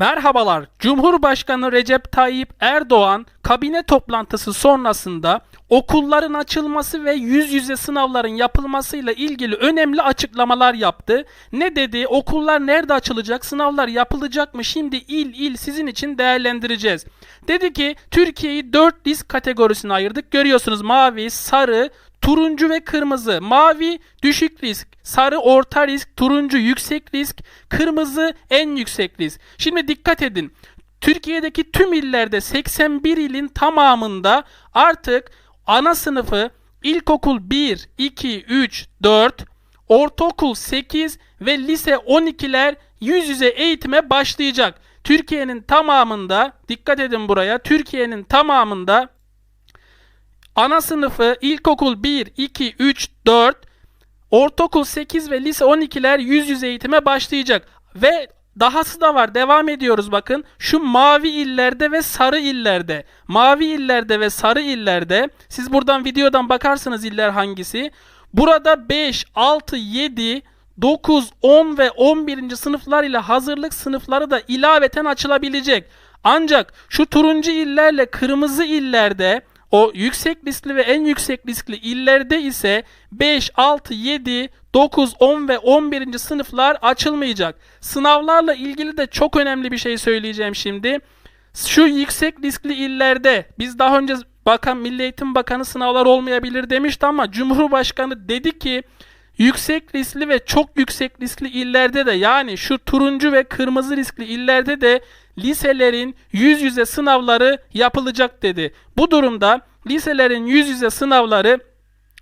Merhabalar. Cumhurbaşkanı Recep Tayyip Erdoğan kabine toplantısı sonrasında okulların açılması ve yüz yüze sınavların yapılmasıyla ilgili önemli açıklamalar yaptı. Ne dedi? Okullar nerede açılacak? Sınavlar yapılacak mı? Şimdi il il sizin için değerlendireceğiz. Dedi ki Türkiye'yi 4 risk kategorisine ayırdık. Görüyorsunuz mavi, sarı, turuncu ve kırmızı. Mavi düşük risk, sarı orta risk, turuncu yüksek risk, kırmızı en yüksek risk. Şimdi dikkat edin. Türkiye'deki tüm illerde 81 ilin tamamında artık ana sınıfı ilkokul 1, 2, 3, 4, ortaokul 8 ve lise 12'ler yüz yüze eğitime başlayacak. Türkiye'nin tamamında dikkat edin buraya. Türkiye'nin tamamında ana sınıfı ilkokul 1, 2, 3, 4, ortaokul 8 ve lise 12'ler yüz yüze eğitime başlayacak. Ve dahası da var. Devam ediyoruz bakın. Şu mavi illerde ve sarı illerde. Mavi illerde ve sarı illerde. Siz buradan videodan bakarsınız iller hangisi. Burada 5, 6, 7, 9, 10 ve 11. sınıflar ile hazırlık sınıfları da ilaveten açılabilecek. Ancak şu turuncu illerle kırmızı illerde o yüksek riskli ve en yüksek riskli illerde ise 5, 6, 7, 9, 10 ve 11. sınıflar açılmayacak. Sınavlarla ilgili de çok önemli bir şey söyleyeceğim şimdi. Şu yüksek riskli illerde biz daha önce Bakan Milli Eğitim Bakanı sınavlar olmayabilir demişti ama Cumhurbaşkanı dedi ki yüksek riskli ve çok yüksek riskli illerde de yani şu turuncu ve kırmızı riskli illerde de liselerin yüz yüze sınavları yapılacak dedi. Bu durumda liselerin yüz yüze sınavları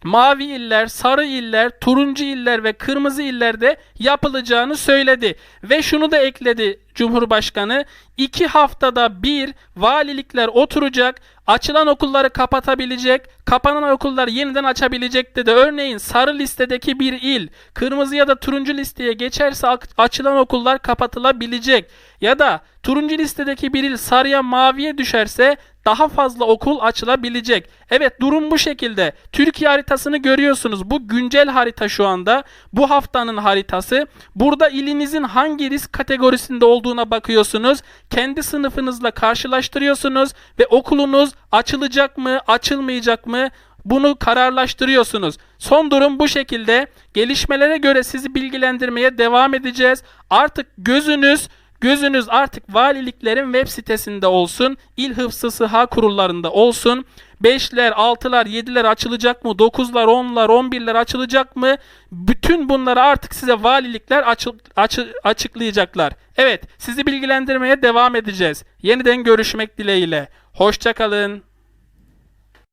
mavi iller, sarı iller, turuncu iller ve kırmızı illerde yapılacağını söyledi. Ve şunu da ekledi Cumhurbaşkanı. iki haftada bir valilikler oturacak, açılan okulları kapatabilecek, kapanan okulları yeniden açabilecek dedi. Örneğin sarı listedeki bir il, kırmızı ya da turuncu listeye geçerse açılan okullar kapatılabilecek. Ya da turuncu listedeki bir il sarıya maviye düşerse daha fazla okul açılabilecek. Evet durum bu şekilde. Türkiye haritasını görüyorsunuz. Bu güncel harita şu anda. Bu haftanın haritası. Burada ilinizin hangi risk kategorisinde olduğuna bakıyorsunuz. Kendi sınıfınızla karşılaştırıyorsunuz ve okulunuz açılacak mı, açılmayacak mı? Bunu kararlaştırıyorsunuz. Son durum bu şekilde. Gelişmelere göre sizi bilgilendirmeye devam edeceğiz. Artık gözünüz Gözünüz artık valiliklerin web sitesinde olsun, il hıfzı sıha kurullarında olsun. 5'ler, 6'lar, 7'ler açılacak mı? 9'lar, 10'lar, 11'ler açılacak mı? Bütün bunları artık size valilikler açı, açı, açıklayacaklar. Evet, sizi bilgilendirmeye devam edeceğiz. Yeniden görüşmek dileğiyle. Hoşçakalın.